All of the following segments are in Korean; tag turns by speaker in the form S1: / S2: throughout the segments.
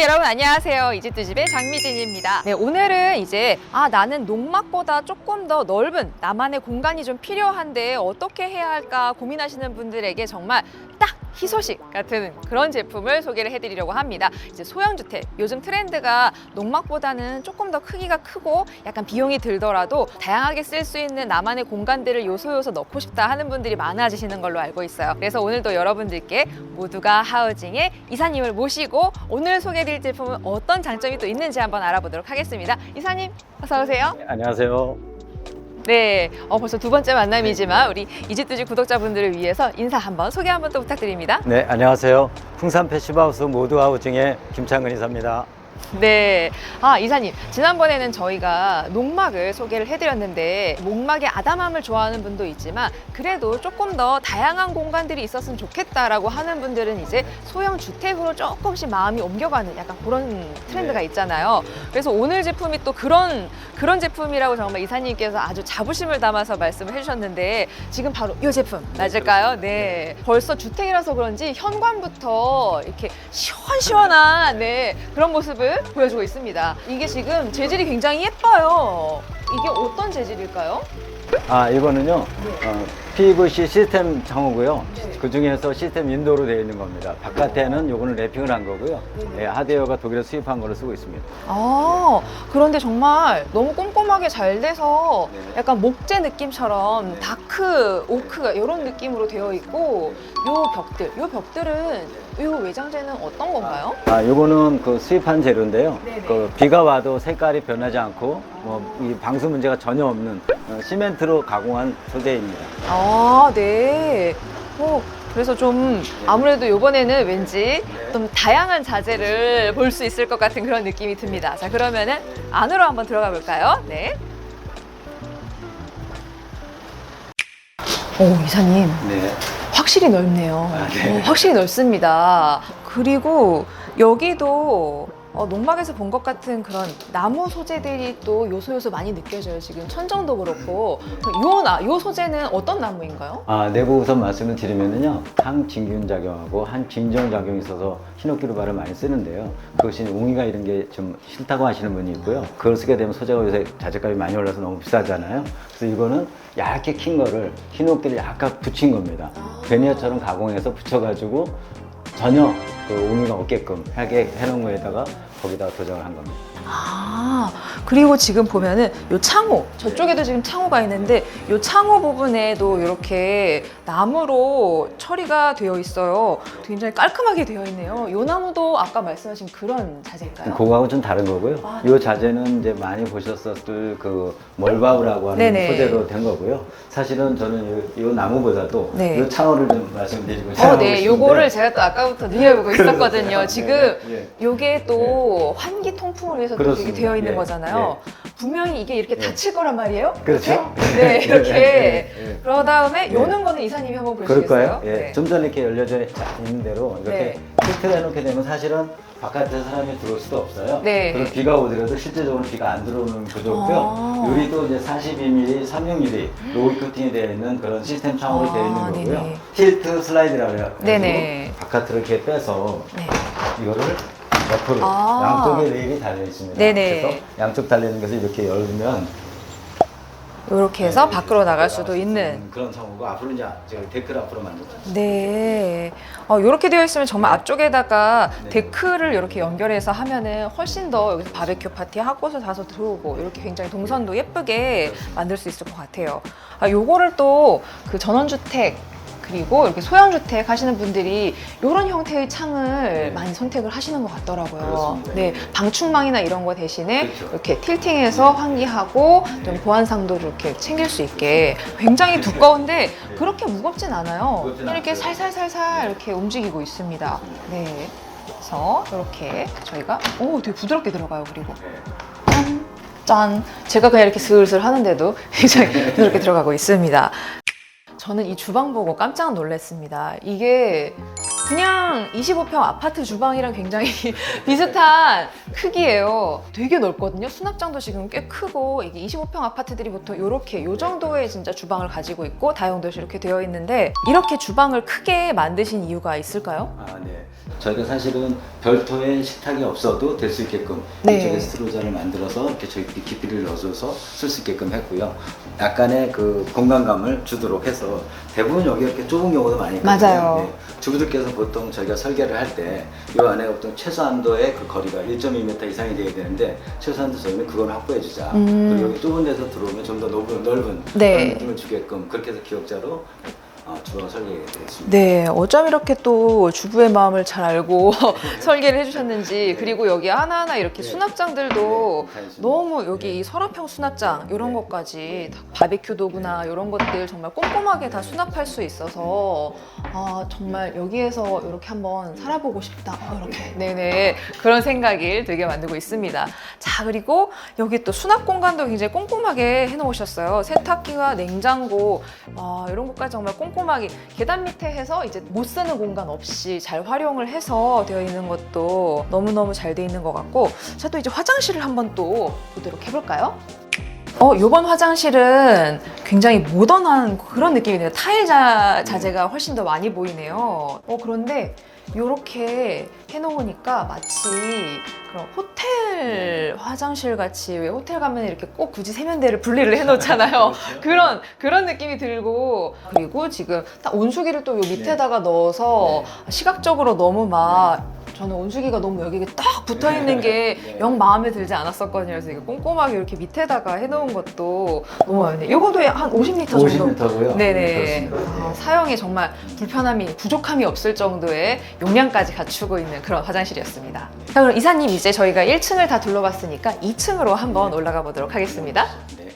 S1: 네, 여러분 안녕하세요. 이집트집의 장미진입니다. 네, 오늘은 이제 아 나는 농막보다 조금 더 넓은 나만의 공간이 좀 필요한데 어떻게 해야 할까 고민하시는 분들에게 정말 딱 희소식 같은 그런 제품을 소개를 해드리려고 합니다. 이제 소형주택 요즘 트렌드가 농막보다는 조금 더 크기가 크고 약간 비용이 들더라도 다양하게 쓸 수 있는 나만의 공간들을 요소 요소 넣고 싶다 하는 분들이 많아지시는 걸로 알고 있어요. 그래서 오늘도 여러분들께 모두가 하우징의 이사님을 모시고 오늘 소개드릴 제품은 어떤 장점이 또 있는지 한번 알아보도록 하겠습니다. 이사님 어서 오세요.
S2: 안녕하세요.
S1: 네, 어, 벌써 두 번째 만남이지만 우리 이집트집 구독자분들을 위해서 인사 한번 소개 한번 또 부탁드립니다.
S2: 네, 안녕하세요. 풍산 패시브하우스 모두 하우징의 김창근 이사입니다.
S1: 네. 아, 이사님. 지난번에는 저희가 농막을 소개를 해드렸는데, 목막의 아담함을 좋아하는 분도 있지만, 그래도 조금 더 다양한 공간들이 있었으면 좋겠다라고 하는 분들은 이제 소형 주택으로 조금씩 마음이 옮겨가는 약간 그런 트렌드가
S2: 네.
S1: 있잖아요. 그래서 오늘 제품이 또 그런, 그런 제품이라고 정말 이사님께서 아주 자부심을 담아서 말씀을 해주셨는데, 지금 바로 이 제품 맞을까요? 네. 벌써 주택이라서 그런지 현관부터 이렇게 시원시원한 네, 그런 모습을 보여주고 있습니다. 이게 지금 재질이 굉장히 예뻐요. 이게 어떤 재질일까요?
S2: 아, 이거는요.
S1: 네.
S2: 어, PVC 시스템 창호고요.
S1: 네.
S2: 그 중에서 시스템 인도로 되어 있는 겁니다. 바깥에는 요거는 랩핑을 한 거고요.
S1: 네네.
S2: 예, 하드웨어가 독일에서 수입한 거를 쓰고 있습니다.
S1: 아, 그런데 정말 너무 꼼꼼하게 잘 돼서
S2: 네.
S1: 약간 목재 느낌처럼
S2: 네.
S1: 다크, 오크가 이런 느낌으로 되어 있고 요 벽들, 요 벽들은 요 외장재는 어떤 건가요?
S2: 아, 요거는 그 수입한 재료인데요.
S1: 네네.
S2: 그 비가 와도 색깔이 변하지 않고 뭐 이 방수 문제가 전혀 없는 어, 시멘트로 가공한 소재입니다.
S1: 아, 네. 어, 그래서 좀 아무래도 이번에는 왠지 좀 다양한 자재를 볼 수 있을 것 같은 그런 느낌이 듭니다. 자, 그러면은 안으로 한번 들어가 볼까요? 네. 오, 이사님.
S2: 네.
S1: 확실히 넓네요.
S2: 아, 네.
S1: 어, 확실히 넓습니다. 그리고 여기도 어, 농막에서 본 것 같은 그런 나무 소재들이 또 요소 요소 많이 느껴져요. 지금 천정도 그렇고 요, 나, 요 소재는 어떤 나무인가요?
S2: 아, 내부 우선 말씀을 드리면은요, 항진균 작용하고 항진정 작용이 있어서 히노키로 발을 많이 쓰는데요. 그것이 웅이가 이런 게 좀 싫다고 하시는 분이 있고요. 그걸 쓰게 되면 소재가 요새 자재값이 많이 올라서 너무 비싸잖아요. 그래서 이거는 얇게 킨 거를 히노키를 약간 붙인 겁니다. 베니어처럼 가공해서 붙여가지고 전혀 그 웅이가 없게끔 하게 해놓은 거에다가 거기다 도장을 한 겁니다.
S1: 아, 그리고 지금 보면은 요 창호, 저쪽에도 지금 창호가 있는데 요 창호 부분에도 이렇게 나무로 처리가 되어 있어요. 굉장히 깔끔하게 되어 있네요. 요 나무도 아까 말씀하신 그런 자재인가요?
S2: 그거하고 좀 다른 거고요.
S1: 아,
S2: 이 자재는 이제 많이 보셨었을 그 멀바우라고 하는
S1: 네네.
S2: 소재로 된 거고요. 사실은 저는 이, 이 나무보다도
S1: 네.
S2: 이 창호를 좀 말씀드리고
S1: 어,
S2: 생각하고
S1: 네,
S2: 싶은데
S1: 요거를 제가 또 아까부터 눈여보고 있었거든요. 지금
S2: 네, 네,
S1: 요게 또 환기 통풍을 위해서 또
S2: 그렇습니다.
S1: 이렇게 되어 있는
S2: 예,
S1: 거잖아요. 분명히 이게 이렇게
S2: 예.
S1: 닫힐 거란 말이에요?
S2: 그렇죠?
S1: 네, 이렇게.
S2: 예, 예.
S1: 그러 다음에
S2: 예.
S1: 요는 거는 이사님이 한번 보시겠어요?
S2: 그럴까요? 예.
S1: 네.
S2: 좀 전에 이렇게 열려져 있는 대로 이렇게
S1: 네.
S2: 세트를 해놓게 되면 사실은 바깥에 사람이 들어올 수도 없어요.
S1: 네.
S2: 그리고 비가 오더라도 실제적으로 비가 안 들어오는 구조고요.
S1: 아.
S2: 유리도 이제 42mm, 36mm 로우 코팅이 되어 있는 그런 시스템 창으로
S1: 아,
S2: 되어 있는 거고요.
S1: 네네.
S2: 틸트 슬라이드라고 해요.
S1: 네네.
S2: 바깥으로 이렇게 빼서
S1: 네.
S2: 이거를 옆으로
S1: 아.
S2: 양쪽에 레일이 달려 있습니다.
S1: 네네.
S2: 그래서 양쪽 달리는 것을 이렇게 열면
S1: 이렇게 해서
S2: 네,
S1: 밖으로 나갈 수도
S2: 수
S1: 있는.
S2: 그런 창호고 앞으로 이제 제가 데크를 앞으로 만들었죠.
S1: 네. 어, 이렇게 되어 있으면 정말 앞쪽에다가
S2: 네.
S1: 데크를 이렇게 연결해서 하면은 훨씬 더 여기서 바베큐 파티 핫꽃을 사서 들어오고 이렇게 굉장히 동선도 예쁘게 만들 수 있을 것 같아요. 아, 요거를 또 그 전원주택 그리고 이렇게 소형주택 하시는 분들이 이런 형태의 창을
S2: 네.
S1: 많이 선택을 하시는 것 같더라고요.
S2: 그렇습니다.
S1: 네, 방충망이나 이런 거 대신에
S2: 그렇죠.
S1: 이렇게 틸팅해서 환기하고 좀 보안상도를 이렇게 챙길 수 있게 굉장히 두꺼운데 그렇게 무겁진 않아요.
S2: 무겁진
S1: 이렇게
S2: 않고요.
S1: 살살살살 이렇게 움직이고 있습니다. 네. 그래서 이렇게 저희가 오 되게 부드럽게 들어가요. 그리고
S2: 네.
S1: 짠, 짠. 제가 그냥 이렇게 슬슬 하는데도 굉장히 부드럽게 들어가고 있습니다. 저는 이 주방 보고 깜짝 놀랐습니다. 이게 그냥 25평 아파트 주방이랑 굉장히 비슷한 크기예요. 되게 넓거든요. 수납장도 지금 꽤 크고 이게 25평 아파트들이 보통 이렇게 요 정도의 진짜 주방을 가지고 있고 다용도시 이렇게 되어 있는데 이렇게 주방을 크게 만드신 이유가 있을까요?
S2: 아, 네. 저희가 사실은 별도의 식탁이 없어도 될 수 있게끔
S1: 네.
S2: 이쪽에 스트로자를 만들어서 이렇게 저희 깊이를 넣어줘서 쓸 수 있게끔 했고요. 약간의 그 공간감을 주도록 해서 대부분 여기 이렇게 좁은 경우도 많이 있거든요.
S1: 맞아요.
S2: 네. 주부들께서 보통 저희가 설계를 할 때 이 안에 어떤 최소한도의 그 거리가 1.2m 이상이 돼야 되는데 최소한도 저희는 그걸 확보해 주자.
S1: 음.
S2: 그리고 여기 좁은 데서 들어오면 좀 더 넓은, 넓은
S1: 네.
S2: 그런 느낌을 주게끔 그렇게 해서 기억자로 어, 주방을 설계되었습니다.
S1: 네, 어쩜 이렇게 또 주부의 마음을 잘 알고 설계를 해주셨는지 그리고 여기 하나하나 이렇게
S2: 네.
S1: 수납장들도
S2: 네, 다.
S1: 너무 여기
S2: 네.
S1: 이 서랍형 수납장 이런
S2: 네.
S1: 것까지 다 바베큐 도구나 이런 것들 정말 꼼꼼하게 다 수납할 수 있어서 아 정말 여기에서 이렇게 한번 살아보고 싶다 어, 이렇게 네네 그런 생각을 들게 만들고 있습니다. 자 그리고 여기 또 수납 공간도 굉장히 꼼꼼하게 해놓으셨어요. 세탁기와 냉장고 아, 이런 것까지 정말 꼼꼼 하게 계단 밑에 해서 이제 못 쓰는 공간 없이 잘 활용을 해서 되어 있는 것도 너무너무 잘 되어 있는 것 같고 자 또 이제 화장실을 한번 또 보도록 해볼까요? 어, 요번 화장실은 굉장히 모던한 그런 느낌이네요. 타일 자, 자재가 훨씬 더 많이 보이네요. 어, 그런데 이렇게 해놓으니까 마치 그런 호텔 화장실 같이 왜 호텔 가면 이렇게 꼭 굳이 세면대를 분리를 해놓잖아요.
S2: 그렇죠.
S1: 그런 그런 느낌이 들고 그리고 지금 딱 온수기를 또 요 밑에다가 넣어서 시각적으로 너무 막 저는 온수기가 너무 여기에 딱 붙어 있는 게
S2: 네.
S1: 영 마음에 들지 않았었거든요. 그래서 이거 꼼꼼하게 이렇게 밑에다가 해놓은 것도 너무 마음에 들어요. 이것도 한 50m 정도.
S2: 50m고요.
S1: 네네.
S2: 그렇습니다.
S1: 아,
S2: 네.
S1: 사용에 정말 불편함이 부족함이 없을 정도의 용량까지 갖추고 있는 그런 화장실이었습니다. 자 그럼 이사님 이제 저희가 1층을 다 둘러봤으니까 2층으로 한번 올라가 보도록 하겠습니다.
S2: 네.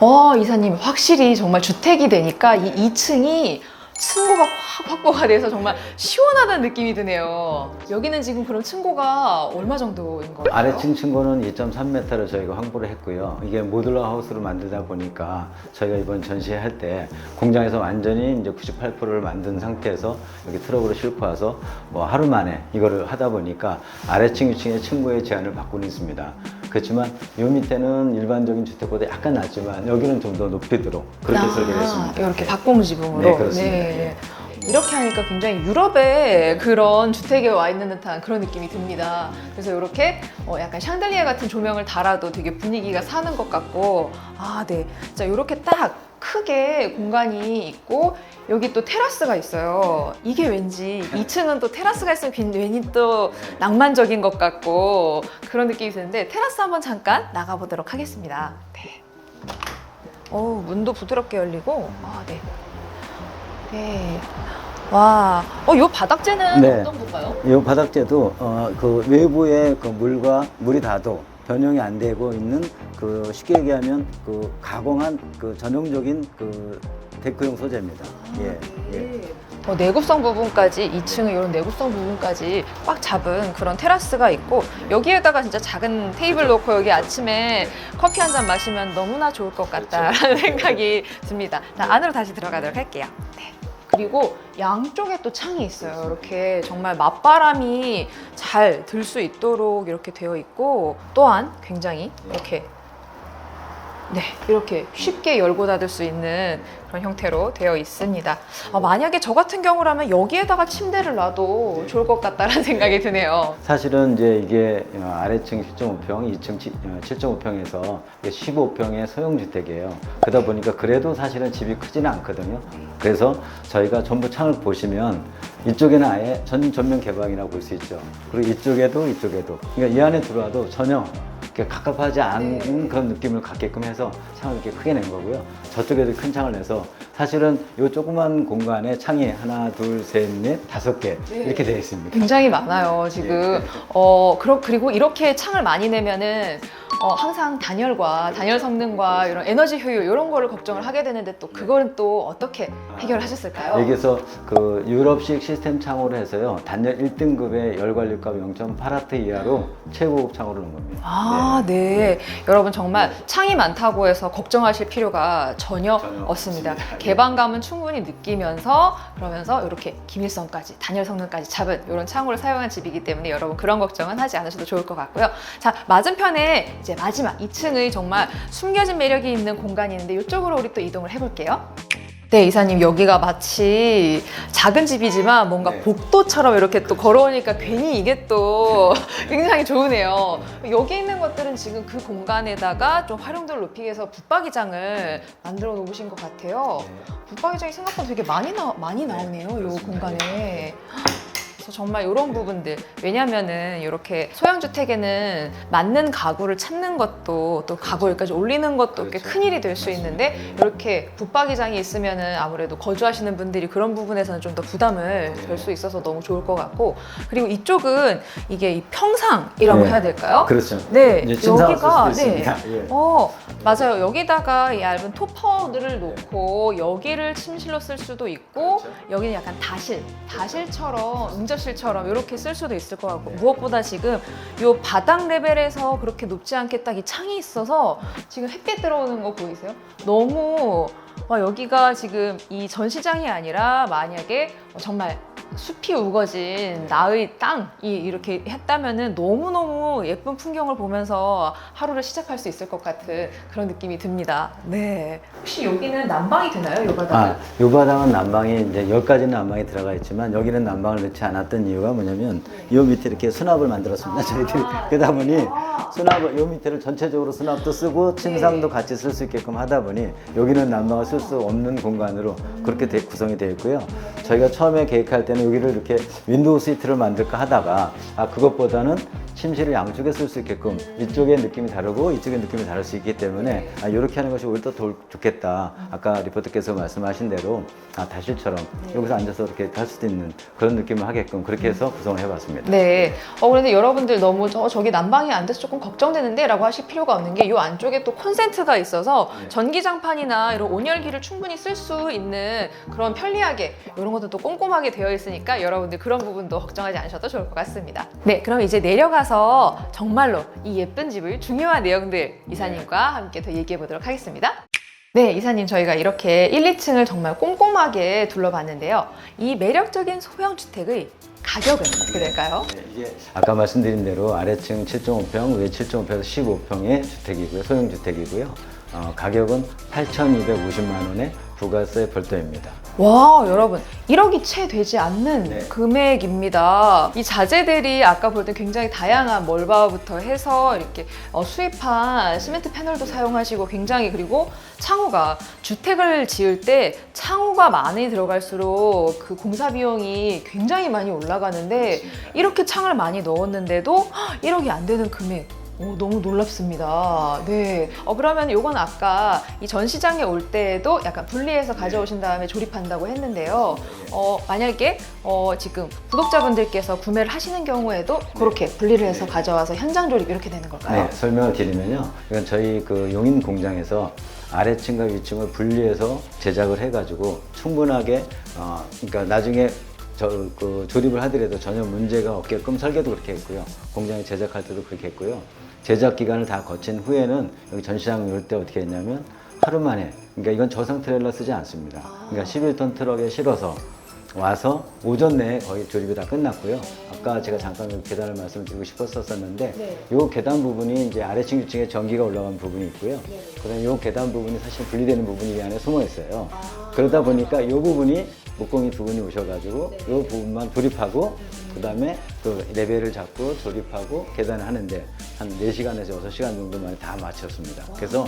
S1: 어, 이사님, 확실히 정말 주택이 되니까 이 2층이 층고가 확 확보가 돼서 정말 시원하다는 느낌이 드네요. 여기는 지금 그럼 층고가 얼마 정도인 거예요?
S2: 아래층 층고는 2.3m를 저희가 확보를 했고요. 이게 모듈러 하우스로 만들다 보니까 저희가 이번 전시할 때 공장에서 완전히 이제 98%를 만든 상태에서 여기 트럭으로 싣고 와서 뭐 하루 만에 이거를 하다 보니까 아래층, 위층의 층고의 제한을 받고는 있습니다. 그렇지만 요 밑에는 일반적인 주택보다 약간 낮지만 여기는 좀 더 높이도록 그렇게 했습니다.
S1: 아, 이렇게 박공 지붕으로.
S2: 네, 그렇습니다.
S1: 네. 이렇게 하니까 굉장히 유럽의 그런 주택에 와 있는 듯한 그런 느낌이 듭니다. 그래서 이렇게 어, 약간 샹들리에 같은 조명을 달아도 되게 분위기가 사는 것 같고, 아, 네. 자, 이렇게 딱 크게 공간이 있고, 여기 또 테라스가 있어요. 이게 왠지 2층은 또 테라스가 있으면 괜- 괜히 또 낭만적인 것 같고, 그런 느낌이 드는데, 테라스 한번 잠깐 나가보도록 하겠습니다. 네. 어 문도 부드럽게 열리고 아 네. 네. 와, 어, 요 바닥재는
S2: 네.
S1: 어떤 건가요?
S2: 이 바닥재도 어, 그 외부의 그 물과 물이 닿아도 변형이 안 되고 있는 그 쉽게 얘기하면 그 가공한 그 전형적인 그 데크용 소재입니다. 예, 예.
S1: 어, 내구성 부분까지 2층에 이런 내구성 부분까지 꽉 잡은 그런 테라스가 있고 여기에다가 진짜 작은 테이블 놓고 여기 아침에 커피 한 잔 마시면 너무나 좋을 것 같다라는 생각이 듭니다. 자, 안으로 다시 들어가도록 할게요. 네. 그리고 양쪽에 또 창이 있어요. 이렇게 정말 맞바람이 잘 들 수 있도록 이렇게 되어 있고 또한 굉장히 이렇게 네, 이렇게 쉽게 열고 닫을 수 있는 그런 형태로 되어 있습니다. 아, 만약에 저 같은 경우라면 여기에다가 침대를 놔도 좋을 것 같다라는 생각이 드네요.
S2: 사실은 이제 이게 어, 아래층 7.5평, 2층 7.5평에서 15평의 소형 주택이에요. 그러다 보니까 그래도 사실은 집이 크지는 않거든요. 그래서 저희가 전부 창을 보시면 이쪽에는 아예 전 전면 개방이라고 볼 수 있죠. 그리고 이쪽에도 이쪽에도. 그러니까 이 안에 들어와도 전혀 갑갑하지 않은
S1: 네.
S2: 그런 느낌을 갖게끔 해서 창을 이렇게 크게 낸 거고요. 저쪽에도 큰 창을 내서 사실은 이 조그만 공간에 창이 하나, 둘, 셋, 넷, 다섯 개 이렇게 되어 있습니다.
S1: 굉장히 많아요, 지금.
S2: 네.
S1: 어, 그러, 그리고 이렇게 창을 많이 내면은 어, 항상 단열과 단열 성능과 이런 에너지 효율 이런 거를 걱정을 하게 되는데 또 그거는 또 어떻게 해결하셨을까요?
S2: 여기서 그 유럽식 시스템 창호를 해서요. 단열 1등급의 열 관리값 0.8와트 이하로 최고급 창호를 넣은 겁니다.
S1: 아, 네. 여러분 정말
S2: 네.
S1: 창이 많다고 해서 걱정하실 필요가 전혀,
S2: 전혀
S1: 없습니다.
S2: 없습니다.
S1: 개방감은 충분히 느끼면서 그러면서 이렇게 기밀성까지 단열 성능까지 잡은 이런 창호를 사용한 집이기 때문에 여러분 그런 걱정은 하지 않으셔도 좋을 것 같고요. 자, 맞은편에 이제 마지막 2층의 정말 숨겨진 매력이 있는 공간이 있는데 이쪽으로 우리 또 이동을 해볼게요. 네, 이사님 여기가 마치 작은 집이지만 뭔가
S2: 네.
S1: 복도처럼 이렇게 또 걸어오니까 괜히 이게 또 굉장히 좋으네요. 여기 있는 것들은 지금 그 공간에다가 좀 활용도를 높이기 위해서 붙박이장을 만들어 놓으신 것 같아요. 붙박이장이 생각보다 되게 많이 나 많이 나오네요. 이. 공간에. 그래서 정말 이런 부분들 왜냐면은 이렇게 소형 주택에는 맞는 가구를 찾는 것도 또 가구 여기까지 올리는 것도 꽤
S2: 그렇죠.
S1: 큰일이 될 수. 있는데 이렇게 붙박이장이 있으면은 아무래도 거주하시는 분들이 그런 부분에서는 좀 더 부담을
S2: 네.
S1: 덜수 있어서 너무 좋을 것 같고 그리고 이쪽은 이게 이 평상이라고
S2: 네.
S1: 해야 될까요?
S2: 그렇죠.
S1: 네,
S2: 이제
S1: 여기가
S2: 수도 있습니다. 예.
S1: 어 맞아요. 여기다가 얇은 토퍼들을 놓고 여기를 침실로 쓸 수도 있고
S2: 그렇죠.
S1: 여기는 약간 다실, 다실처럼 응접실처럼 이렇게 쓸 수도 있을 것 같고
S2: 네.
S1: 무엇보다 지금 요 바닥 레벨에서 그렇게 높지 않게 딱 이 창이 있어서 지금 햇빛 들어오는 거 보이세요? 너무 와, 여기가 지금 이 전시장이 아니라 만약에 정말 숲이 우거진 나의 땅이 이렇게 했다면은 너무너무 예쁜 풍경을 보면서 하루를 시작할 수 있을 것 같은 그런 느낌이 듭니다. 네. 혹시 여기는 난방이 되나요, 요 바닥은?
S2: 아, 요 바닥은 난방이 이제 10가지 난방이 들어가 있지만 여기는 난방을 넣지 않았던 이유가 뭐냐면 요 밑에 이렇게 수납을 만들었습니다. 저희들이. 그러다 보니 수납을 요 밑에를 전체적으로 수납도 쓰고 침상도 같이 쓸 수 있게끔 하다 보니 여기는 난방을 쓸수 없는 공간으로 그렇게 돼- 구성이 되어 있고요. 저희가 처음에 계획할 때는 여기를 이렇게 윈도우 시트를 만들까 하다가 아 그것보다는 침실을 양쪽에 쓸 수 있게끔 이쪽의 느낌이 다르고 이쪽의 느낌이 다를 수 있기 때문에 아, 이렇게 하는 것이 오히려 더 좋- 좋겠다. 아까 리포터께서 말씀하신 대로 아, 다실처럼 여기서 앉아서 이렇게 할 수도 있는 그런 느낌을 하게끔 그렇게 해서 구성을 해봤습니다.
S1: 네. 어, 그런데 여러분들 너무 저, 저기 난방이 안 돼서 조금 걱정되는데 라고 하실 필요가 없는 게 이 안쪽에 또 콘센트가 있어서
S2: 네.
S1: 전기장판이나 이런 온열기를 충분히 쓸 수 있는 그런 편리하게 이런 것도 또 꼼꼼하게 되어 있으니까 여러분들 그런 부분도 걱정하지 않으셔도 좋을 것 같습니다. 네. 그럼 이제 내려가서 정말로 이 예쁜 집을 중요한 내용들 이사님과 함께 더 얘기해 보도록 하겠습니다. 네, 이사님 저희가 이렇게 1, 2층을 정말 꼼꼼하게 둘러봤는데요. 이 매력적인 소형 주택의 가격은 어떻게 될까요?
S2: 네, 이게 아까 말씀드린 대로 아래층 7.5평, 위에 7.5평에서 15평의 주택이고요. 소형 주택이고요. 어, 가격은 8,250만 원에 부가세 별도입니다.
S1: 와, 여러분, 1억이 채 되지 않는
S2: 네.
S1: 금액입니다. 이 자재들이 아까 볼때 굉장히 다양한 멀바부터 해서 이렇게 어, 수입한 시멘트 패널도 사용하시고 굉장히 그리고 창호가 주택을 지을 때 창호가 많이 들어갈수록 그 공사 비용이 굉장히 많이 올라가는데 이렇게 창을 많이 넣었는데도 1억이 안 되는 금액. 오, 너무 놀랍습니다. 네. 어, 그러면 요건 아까 이 전시장에 올 때에도 약간 분리해서 가져오신 다음에 조립한다고 했는데요. 어, 만약에 어, 지금 구독자분들께서 구매를 하시는 경우에도 그렇게 분리를 해서 가져와서 현장 조립 이렇게 되는 걸까요?
S2: 네, 설명을 드리면요. 이건 저희 그 용인 공장에서 아래층과 위층을 분리해서 제작을 해가지고 충분하게 어, 그러니까 나중에 저 그 조립을 하더라도 전혀 문제가 없게끔 설계도 그렇게 했고요. 공장에 제작할 때도 그렇게 했고요. 제작 기간을 다 거친 후에는 여기 전시장 올 때 어떻게 했냐면 하루 만에 그러니까 이건 저상 트레일러 쓰지 않습니다. 그러니까 11톤 트럭에 실어서 와서 오전 내에 거의 조립이 다 끝났고요. 아까 제가 잠깐 그 계단을 말씀드리고 싶었었는데
S1: 네.
S2: 이 계단 부분이 이제 아래층 위층에 전기가 올라간 부분이 있고요. 그다음에 이 계단 부분이 사실 분리되는 부분이 이 안에 숨어 있어요. 그러다 보니까 이 부분이 목공이 두 분이 오셔가지고 이 부분만 조립하고 그다음에 그 레벨을 잡고 조립하고 계단을 하는데 한 4시간에서 6시간 정도 만에 다 마쳤습니다. 그래서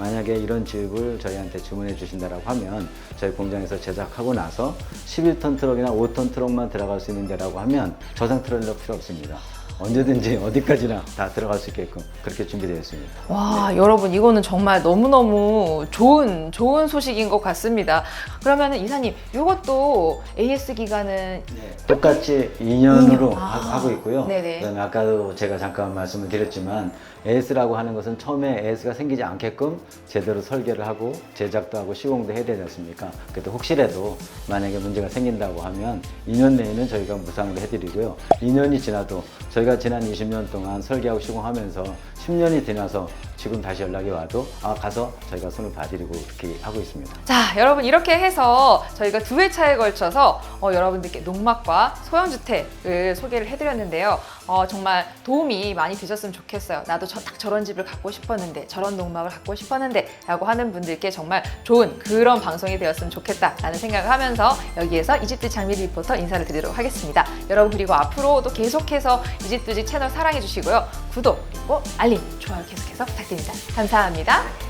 S2: 만약에 이런 집을 저희한테 주문해 주신다라고 하면 저희 공장에서 제작하고 나서 11톤 트럭이나 5톤 트럭만 들어갈 수 있는 데라고 하면 저상 트레일러 필요 없습니다. 언제든지 어디까지나 다 들어갈 수 있게끔 그렇게 준비되어 있습니다.
S1: 와, 여러분 이거는 정말 너무너무 좋은 좋은 소식인 것 같습니다. 그러면 이사님, 이것도 AS 기간은
S2: 똑같이 2년으로
S1: 아.
S2: 하고 있고요.
S1: 네네.
S2: 그다음에 아까도 제가 잠깐 말씀을 드렸지만 AS라고 하는 것은 처음에 AS가 생기지 않게끔 제대로 설계를 하고 제작도 하고 시공도 해야 되지 않습니까? 그래도 혹시라도 만약에 문제가 생긴다고 하면 2년 내에는 저희가 무상으로 해드리고요. 2년이 지나도 저희가 지난 20년 동안 설계하고 시공하면서 10년이 지나서 지금 다시 연락이 와도 아 가서 저희가 손을 봐드리고 그렇게 하고 있습니다.
S1: 자, 여러분 이렇게 해서 저희가 두 회차에 걸쳐서 어, 여러분들께 농막과 소형주택을 소개를 해드렸는데요. 어, 정말 도움이 많이 되셨으면 좋겠어요. 나도 저, 딱 저런 집을 갖고 싶었는데, 저런 농막을 갖고 싶었는데, 라고 하는 분들께 정말 좋은 그런 방송이 되었으면 좋겠다라는 생각을 하면서 여기에서 이집트 장미 리포터 인사를 드리도록 하겠습니다. 여러분 그리고 앞으로도 계속해서 이집트집 채널 사랑해 주시고요. 구독 그리고 알림, 좋아요 계속해서 부탁드립니다. 감사합니다.